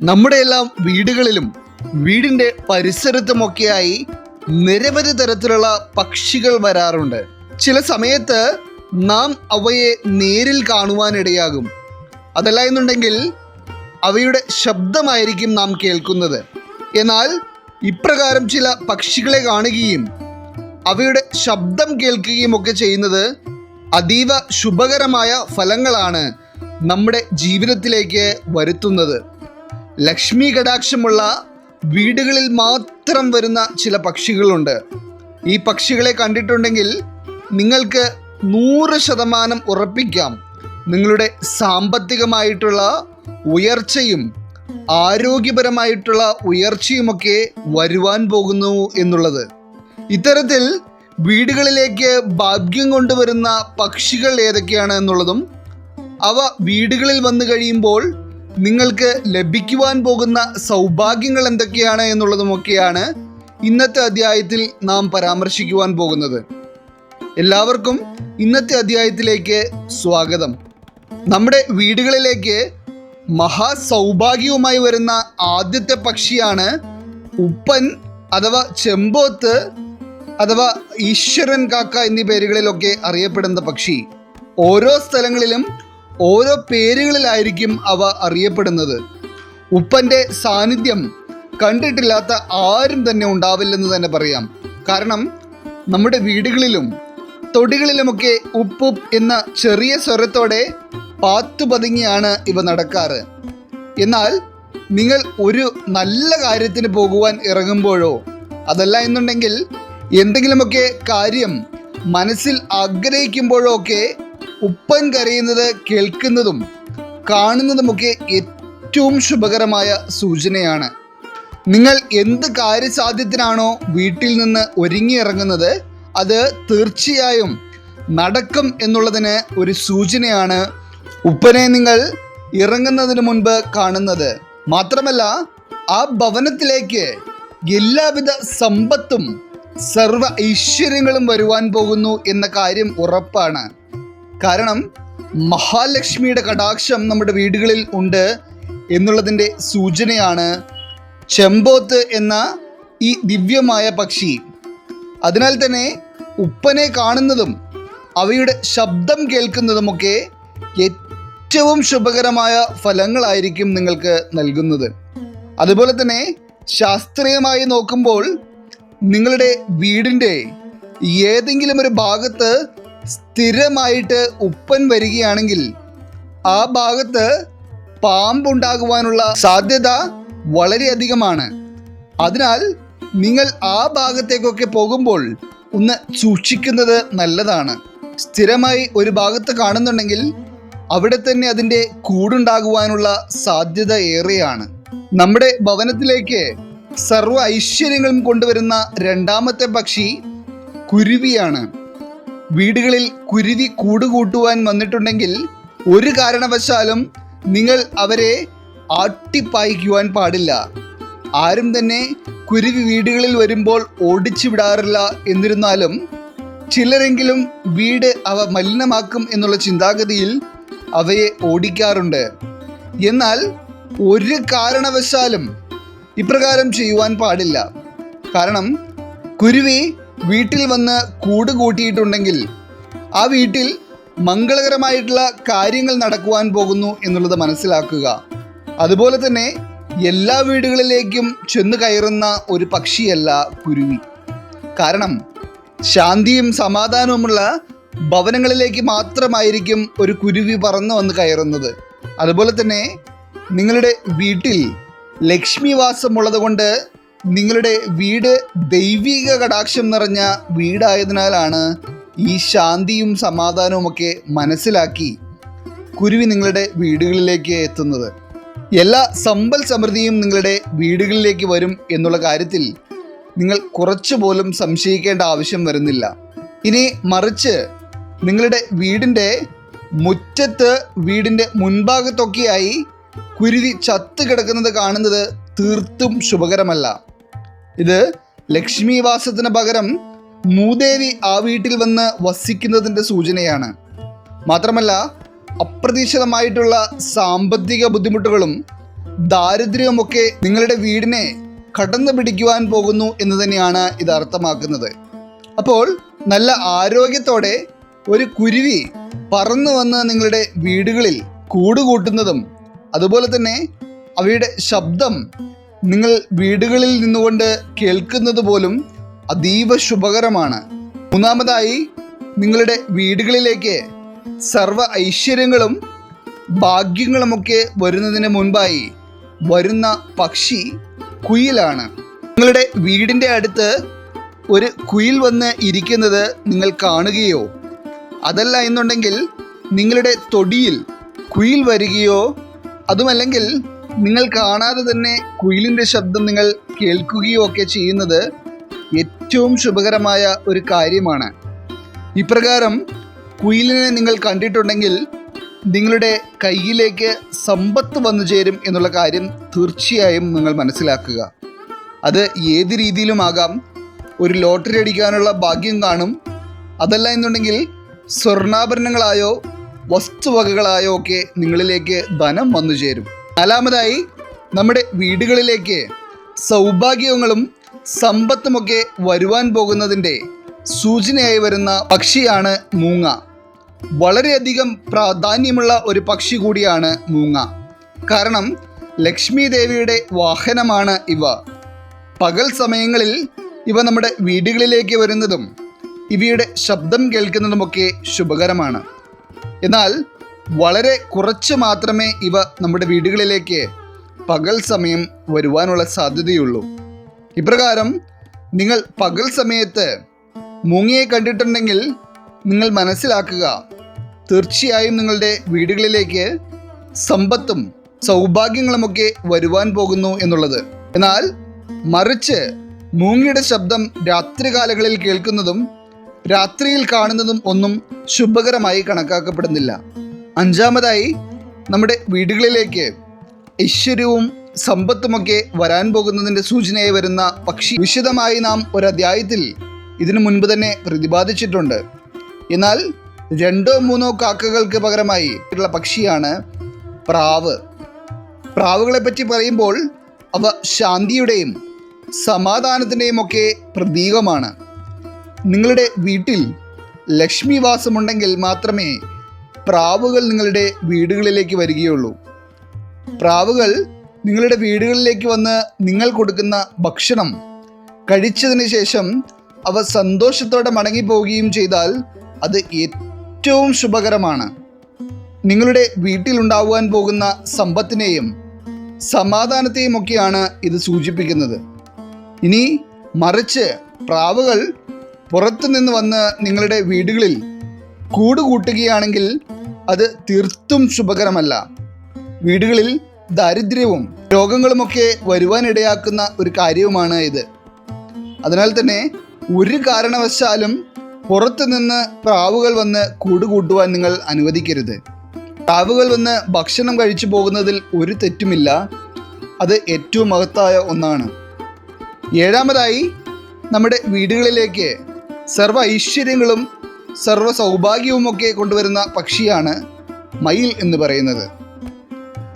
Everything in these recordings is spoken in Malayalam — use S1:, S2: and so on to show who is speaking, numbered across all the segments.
S1: നമ്മുടെ എല്ലാം വീടുകളിലും വീടിന്റെ പരിസരത്തുമൊക്കെയായി നിരവധി തരത്തിലുള്ള പക്ഷികൾ വരാറുണ്ട്. ചില സമയത്ത് നാം അവയെ നേരിൽ കാണുവാനിടയാകും. അതല്ല എന്നുണ്ടെങ്കിൽ അവയുടെ ശബ്ദമായിരിക്കും നാം കേൾക്കുന്നത്. എന്നാൽ ഇപ്രകാരം ചില പക്ഷികളെ കാണുകയും അവയുടെ ശബ്ദം കേൾക്കുകയും ഒക്കെ ചെയ്യുന്നത് അതീവ ശുഭകരമായ ഫലങ്ങളാണ് നമ്മുടെ ജീവിതത്തിലേക്ക് വരുത്തുന്നത്. ലക്ഷ്മി കടാക്ഷമുള്ള വീടുകളിൽ മാത്രം വരുന്ന ചില പക്ഷികളുണ്ട്. ഈ പക്ഷികളെ കണ്ടിട്ടുണ്ടെങ്കിൽ നിങ്ങൾക്ക് നൂറ് ശതമാനം ഉറപ്പിക്കാം. നിങ്ങളുടെ സാമ്പത്തികമായിട്ടുള്ള ഉയർച്ചയും ആരോഗ്യപരമായിട്ടുള്ള ഉയർച്ചയുമൊക്കെ വരുവാൻ പോകുന്നു എന്നുള്ളത്. ഇത്തരത്തിൽ വീടുകളിലേക്ക് ഭാഗ്യം കൊണ്ടുവരുന്ന പക്ഷികൾ ഏതൊക്കെയാണ് എന്നുള്ളതും അവ വീടുകളിൽ വന്നു കഴിയുമ്പോൾ നിങ്ങൾക്ക് ലഭിക്കുവാൻ പോകുന്ന സൗഭാഗ്യങ്ങൾ എന്തൊക്കെയാണ് എന്നുള്ളതുമൊക്കെയാണ് ഇന്നത്തെ അധ്യായത്തിൽ നാം പരാമർശിക്കുവാൻ പോകുന്നത്. എല്ലാവർക്കും ഇന്നത്തെ അധ്യായത്തിലേക്ക് സ്വാഗതം. നമ്മുടെ വീടുകളിലേക്ക് മഹാസൗഭാഗ്യവുമായി വരുന്ന ആദ്യത്തെ പക്ഷിയാണ് ഉപ്പൻ അഥവാ ചെമ്പോത്ത് അഥവാ ഈശ്വരൻ കാക്ക എന്നീ പേരുകളിലൊക്കെ അറിയപ്പെടുന്ന പക്ഷി. ഓരോ സ്ഥലങ്ങളിലും ഓരോ പേരുകളിലായിരിക്കും അവ അറിയപ്പെടുന്നത്. ഉപ്പന്റെ സാന്നിധ്യം കണ്ടിട്ടില്ലാത്ത ആരും തന്നെ ഉണ്ടാവില്ലെന്ന് തന്നെ പറയാം. കാരണം നമ്മുടെ വീടുകളിലും തൊടികളിലുമൊക്കെ ഉപ്പുപ്പ് എന്ന ചെറിയ സ്വരത്തോടെ പാത്തു പതുങ്ങിയാണ് ഇവ നടക്കാറ്. എന്നാൽ നിങ്ങൾ ഒരു നല്ല കാര്യത്തിന് പോകുവാൻ ഇറങ്ങുമ്പോഴോ അതല്ല എന്നുണ്ടെങ്കിൽ എന്തെങ്കിലുമൊക്കെ കാര്യം മനസ്സിൽ ആഗ്രഹിക്കുമ്പോഴോ ഒക്കെ ഉപ്പൻ കരയുന്നത് കേൾക്കുന്നതും കാണുന്നതുമൊക്കെ ഏറ്റവും ശുഭകരമായ സൂചനയാണ്. നിങ്ങൾ എന്ത് കാര്യസാധ്യത്തിനാണോ വീട്ടിൽ നിന്ന് ഒരുങ്ങിയിറങ്ങുന്നത് അത് തീർച്ചയായും നടക്കും എന്നുള്ളതിന് ഒരു സൂചനയാണ് ഉപ്പനെ നിങ്ങൾ ഇറങ്ങുന്നതിന് മുൻപ് കാണുന്നത്. മാത്രമല്ല ആ ഭവനത്തിലേക്ക് എല്ലാവിധ സമ്പത്തും സർവ ഐശ്വര്യങ്ങളും വരുവാൻ പോകുന്നു എന്ന കാര്യം ഉറപ്പാണ്. കാരണം മഹാലക്ഷ്മിയുടെ കടാക്ഷം നമ്മുടെ വീടുകളിൽ ഉണ്ട് എന്നുള്ളതിന്റെ സൂചനയാണ് ചെമ്പോത്ത് എന്ന ഈ ദിവ്യമായ പക്ഷി. അതിനാൽ തന്നെ ഉപ്പനെ കാണുന്നതും അവയുടെ ശബ്ദം കേൾക്കുന്നതുമൊക്കെ ഏറ്റവും ശുഭകരമായ ഫലങ്ങളായിരിക്കും നിങ്ങൾക്ക് നൽകുന്നത്. അതുപോലെ തന്നെ ശാസ്ത്രീയമായി നോക്കുമ്പോൾ നിങ്ങളുടെ വീടിന്റെ ഏതെങ്കിലും ഒരു ഭാഗത്ത് സ്ഥിരമായിട്ട് ഉപ്പൻ വരികയാണെങ്കിൽ ആ ഭാഗത്ത് പാമ്പുണ്ടാകുവാനുള്ള സാധ്യത വളരെയധികമാണ്. അതിനാൽ നിങ്ങൾ ആ ഭാഗത്തേക്കൊക്കെ പോകുമ്പോൾ ഒന്ന് സൂക്ഷിക്കുന്നത് നല്ലതാണ്. സ്ഥിരമായി ഒരു ഭാഗത്ത് കാണുന്നുണ്ടെങ്കിൽ അവിടെ തന്നെ അതിന്റെ കൂടുണ്ടാകുവാനുള്ള സാധ്യത ഏറെയാണ്. നമ്മുടെ ഭവനത്തിലേക്ക് സർവ ഐശ്വര്യങ്ങളും കൊണ്ടുവരുന്ന രണ്ടാമത്തെ പക്ഷി കുരുവിയാണ്. വീടുകളിൽ കുരുവി കൂടുകൂട്ടുവാൻ വന്നിട്ടുണ്ടെങ്കിൽ ഒരു കാരണവശാലും നിങ്ങൾ അവരെ ആട്ടിപ്പായിക്കുവാൻ പാടില്ല. ആരും തന്നെ കുരുവി വീടുകളിൽ വരുമ്പോൾ ഓടിച്ചു വിടാറില്ല എന്നിരുന്നാലും ചിലരെങ്കിലും വീട് അവ മലിനമാക്കും എന്നുള്ള ചിന്താഗതിയിൽ അവയെ ഓടിക്കാറുണ്ട്. എന്നാൽ ഒരു കാരണവശാലും ഇപ്രകാരം ചെയ്യുവാൻ പാടില്ല. കാരണം കുരുവി വീട്ടിൽ വന്ന് കൂട് കൂട്ടിയിട്ടുണ്ടെങ്കിൽ ആ വീട്ടിൽ മംഗളകരമായിട്ടുള്ള കാര്യങ്ങൾ നടക്കുവാൻ പോകുന്നു എന്നുള്ളത് മനസ്സിലാക്കുക. അതുപോലെ തന്നെ എല്ലാ വീടുകളിലേക്കും ചെന്ന് കയറുന്ന ഒരു പക്ഷിയല്ല കുരുവി. കാരണം ശാന്തിയും സമാധാനവുമുള്ള ഭവനങ്ങളിലേക്ക് മാത്രമായിരിക്കും ഒരു കുരുവി പറന്നു വന്ന് കയറുന്നത്. അതുപോലെ തന്നെ നിങ്ങളുടെ വീട്ടിൽ ലക്ഷ്മി വാസമുള്ളത് കൊണ്ട് നിങ്ങളുടെ വീട് ദൈവിക കടാക്ഷം നിറഞ്ഞ വീടായതിനാലാണ് ഈ ശാന്തിയും സമാധാനവും ഒക്കെ മനസ്സിലാക്കി കുരുവി നിങ്ങളുടെ വീടുകളിലേക്ക് എത്തുന്നത്. എല്ലാ സമ്പൽ സമൃദ്ധിയും നിങ്ങളുടെ വീടുകളിലേക്ക് വരും എന്നുള്ള കാര്യത്തിൽ നിങ്ങൾ കുറച്ചു പോലും സംശയിക്കേണ്ട ആവശ്യം വരുന്നില്ല. ഇനി മറിച്ച് നിങ്ങളുടെ വീടിന്റെ മുറ്റത്ത് വീടിന്റെ മുൻഭാഗത്തൊക്കെയായി കുരുവി ചത്ത് കിടക്കുന്നത് കാണുന്നത് തീർത്തും ശുഭകരമല്ല. ഇത് ലക്ഷ്മിവാസത്തിന് പകരം മൂദേവി ആ വീട്ടിൽ വന്ന് വസിക്കുന്നതിന്റെ സൂചനയാണ്. മാത്രമല്ല അപ്രതീക്ഷിതമായിട്ടുള്ള സാമ്പത്തിക ബുദ്ധിമുട്ടുകളും ദാരിദ്ര്യവുമൊക്കെ നിങ്ങളുടെ വീടിനെ കടന്നു പിടിക്കുവാൻ പോകുന്നു എന്ന് തന്നെയാണ് ഇത് അർത്ഥമാക്കുന്നത് അപ്പോൾ നല്ല ആരോഗ്യത്തോടെ ഒരു കുരുവി പറന്നു വന്ന് നിങ്ങളുടെ വീടുകളിൽ കൂടുകൂട്ടുന്നതും അതുപോലെ തന്നെ അവയുടെ ശബ്ദം നിങ്ങൾ വീടുകളിൽ നിന്നുകൊണ്ട് കേൾക്കുന്നത് പോലും അതീവ ശുഭകരമാണ്. മൂന്നാമതായി നിങ്ങളുടെ വീടുകളിലേക്ക് സർവ ഐശ്വര്യങ്ങളും ഭാഗ്യങ്ങളുമൊക്കെ വരുന്നതിന് മുൻപായി വരുന്ന പക്ഷി കുയിലാണ്. നിങ്ങളുടെ വീടിന്റെ അടുത്ത് ഒരു കുയിൽ വന്ന് ഇരിക്കുന്നത് നിങ്ങൾ കാണുകയോ അതല്ല എന്നുണ്ടെങ്കിൽ നിങ്ങളുടെ തൊടിയിൽ കുയിൽ വരികയോ അതുമല്ലെങ്കിൽ നിങ്ങൾ കാണാതെ തന്നെ കുയിലിന്റെ ശബ്ദം നിങ്ങൾ കേൾക്കുകയോ ഒക്കെ ചെയ്യുന്നത് ഏറ്റവും ശുഭകരമായ ഒരു കാര്യമാണ്. ഇപ്രകാരം കുയിലിനെ നിങ്ങൾ കണ്ടിട്ടുണ്ടെങ്കിൽ നിങ്ങളുടെ കയ്യിലേക്ക് സമ്പത്ത് വന്നു ചേരും എന്നുള്ള കാര്യം തീർച്ചയായും നിങ്ങൾ മനസ്സിലാക്കുക. അത് ഏത് രീതിയിലുമാകാം ഒരു ലോട്ടറി അടിക്കാനുള്ള ഭാഗ്യം കാണും. അതല്ല എന്നുണ്ടെങ്കിൽ സ്വർണാഭരണങ്ങളായോ വസ്തുവകകളായോ ഒക്കെ നിങ്ങളിലേക്ക് ധനം വന്നു ചേരും. നാലാമതായി നമ്മുടെ വീടുകളിലേക്ക് സൗഭാഗ്യങ്ങളും സമ്പത്തുമൊക്കെ വരുവാൻ പോകുന്നതിന്റെ സൂചനയായി വരുന്ന പക്ഷിയാണ് മൂങ്ങ. വളരെയധികം പ്രാധാന്യമുള്ള ഒരു പക്ഷി കൂടിയാണ് മൂങ്ങ. കാരണം ലക്ഷ്മി ദേവിയുടെ വാഹനമാണ് ഇവ. പകൽ സമയങ്ങളിൽ ഇവ നമ്മുടെ വീടുകളിലേക്ക് വരുന്നതും ഇവയുടെ ശബ്ദം കേൾക്കുന്നതുമൊക്കെ ശുഭകരമാണ്. എന്നാൽ വളരെ കുറച്ച് മാത്രമേ ഇവ നമ്മുടെ വീടുകളിലേക്ക് പകൽ സമയം വരുവാനുള്ള സാധ്യതയുള്ളൂ. ഇപ്രകാരം നിങ്ങൾ പകൽ സമയത്ത് മൂങ്ങയെ കണ്ടിട്ടുണ്ടെങ്കിൽ നിങ്ങൾ മനസ്സിലാക്കുക തീർച്ചയായും നിങ്ങളുടെ വീടുകളിലേക്ക് സമ്പത്തും സൗഭാഗ്യങ്ങളുമൊക്കെ വരുവാൻ പോകുന്നു എന്നുള്ളത്. എന്നാൽ മറിച്ച് മൂങ്ങയുടെ ശബ്ദം രാത്രികാലങ്ങളിൽ കേൾക്കുന്നതും രാത്രിയിൽ കാണുന്നതും ഒന്നും ശുഭകരമായി കണക്കാക്കപ്പെടുന്നില്ല. അഞ്ചാമതായി നമ്മുടെ വീടുകളിലേക്ക് ഐശ്വര്യവും സമ്പത്തുമൊക്കെ വരാൻ പോകുന്നതിന്റെ സൂചനയായി വരുന്ന പക്ഷി. വിശദമായി നാം ഒരധ്യായത്തിൽ ഇതിനു മുൻപ് തന്നെ പ്രതിപാദിച്ചിട്ടുണ്ട്. എന്നാൽ രണ്ടോ മൂന്നോ കാക്കകൾക്ക് പകരമായി ഉള്ള പക്ഷിയാണ് പ്രാവ്. പ്രാവുകളെ പറ്റി പറയുമ്പോൾ അവ ശാന്തിയുടെയും സമാധാനത്തിന്റെയും ഒക്കെ പ്രതീകമാണ്. നിങ്ങളുടെ വീട്ടിൽ ലക്ഷ്മി വാസമുണ്ടെങ്കിൽ മാത്രമേ പ്രാവുകൾ നിങ്ങളുടെ വീടുകളിലേക്ക് വരികയുള്ളൂ. പ്രാവുകൾ നിങ്ങളുടെ വീടുകളിലേക്ക് വന്ന് നിങ്ങൾ കൊടുക്കുന്ന ഭക്ഷണം കഴിച്ചതിന് ശേഷം അവ സന്തോഷത്തോടെ മടങ്ങിപ്പോവുകയും ചെയ്താൽ അത് ഏറ്റവും ശുഭകരമാണ്. നിങ്ങളുടെ വീട്ടിലുണ്ടാവുവാൻ പോകുന്ന സമ്പത്തിനെയും സമാധാനത്തെയും ഒക്കെയാണ് ഇത് സൂചിപ്പിക്കുന്നത്. ഇനി മറിച്ച് പ്രാവുകൾ പുറത്തു നിന്ന് വന്ന് നിങ്ങളുടെ വീടുകളിൽ കൂടുകൂട്ടുകയാണെങ്കിൽ അത് തീർത്തും ശുഭകരമല്ല. വീടുകളിൽ ദാരിദ്ര്യവും രോഗങ്ങളുമൊക്കെ വരുവാനിടയാക്കുന്ന ഒരു കാര്യവുമാണ് ഇത്. അതിനാൽ തന്നെ ഒരു കാരണവശാലും പുറത്തു നിന്ന് പ്രാവുകൾ വന്ന് കൂട് കൂട്ടുവാൻ നിങ്ങൾ അനുവദിക്കരുത്. പ്രാവുകൾ വന്ന് ഭക്ഷണം കഴിച്ചു പോകുന്നതിൽ ഒരു തെറ്റുമില്ല. അത് ഏറ്റവും മഹത്തായ ഒന്നാണ്. ഏഴാമതായി നമ്മുടെ വീടുകളിലേക്ക് സർവ ഐശ്വര്യങ്ങളും സർവ സൗഭാഗ്യവുമൊക്കെ കൊണ്ടുവരുന്ന പക്ഷിയാണ് മയിൽ എന്ന് പറയുന്നത്.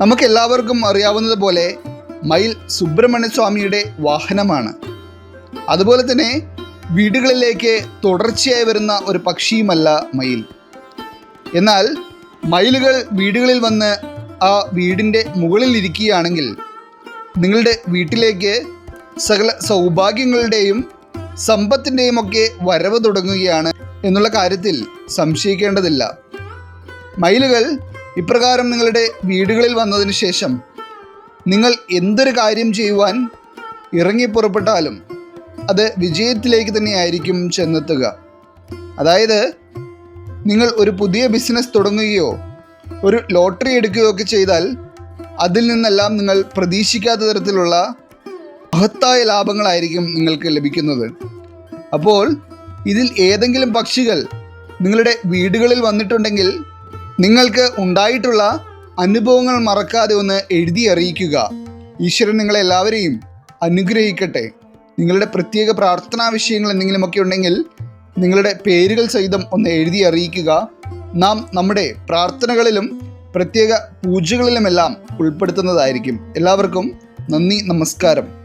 S1: നമുക്കെല്ലാവർക്കും അറിയാവുന്നത് പോലെ മയിൽ സുബ്രഹ്മണ്യ സ്വാമിയുടെ വാഹനമാണ്. അതുപോലെ തന്നെ വീടുകളിലേക്ക് തുടർച്ചയായി വരുന്ന ഒരു പക്ഷിയുമല്ല മയിൽ. എന്നാൽ മയിലുകൾ വീടുകളിൽ വന്ന് ആ വീടിന്റെ മുകളിൽ ഇരിക്കുകയാണെങ്കിൽ നിങ്ങളുടെ വീട്ടിലേക്ക് സകല സൗഭാഗ്യങ്ങളുടെയും സമ്പത്തിന്റെയും ഒക്കെ വരവ് തുടങ്ങുകയാണ് എന്നുള്ള കാര്യത്തിൽ സംശയിക്കേണ്ടതില്ല. മയിലുകൾ ഇപ്രകാരം നിങ്ങളുടെ വീടുകളിൽ വന്നതിന് ശേഷം നിങ്ങൾ എന്തൊരു കാര്യം ചെയ്യുവാൻ ഇറങ്ങി പുറപ്പെട്ടാലും അത് വിജയത്തിലേക്ക് തന്നെയായിരിക്കും ചെന്നെത്തുക. അതായത് നിങ്ങൾ ഒരു പുതിയ ബിസിനസ് തുടങ്ങുകയോ ഒരു ലോട്ടറി എടുക്കുകയോ ഒക്കെ ചെയ്താൽ അതിൽ നിന്നെല്ലാം നിങ്ങൾ പ്രതീക്ഷിക്കാത്ത തരത്തിലുള്ള മഹത്തായ ലാഭങ്ങളായിരിക്കും നിങ്ങൾക്ക് ലഭിക്കുന്നത്. അപ്പോൾ ഇതിൽ ഏതെങ്കിലും പക്ഷികൾ നിങ്ങളുടെ വീടുകളിൽ വന്നിട്ടുണ്ടെങ്കിൽ നിങ്ങൾക്ക് ഉണ്ടായിട്ടുള്ള അനുഭവങ്ങൾ മറക്കാതെ ഒന്ന് എഴുതി അറിയിക്കുക. ഈശ്വരൻ നിങ്ങളെല്ലാവരെയും അനുഗ്രഹിക്കട്ടെ. നിങ്ങളുടെ പ്രത്യേക പ്രാർത്ഥനാ വിഷയങ്ങൾ എന്തെങ്കിലുമൊക്കെ ഉണ്ടെങ്കിൽ നിങ്ങളുടെ പേരുകൾ സഹിതം ഒന്ന് എഴുതി അറിയിക്കുക. നാം നമ്മുടെ പ്രാർത്ഥനകളിലും പ്രത്യേക പൂജകളിലുമെല്ലാം ഉൾപ്പെടുത്തുന്നതായിരിക്കും. എല്ലാവർക്കും നന്ദി നമസ്കാരം.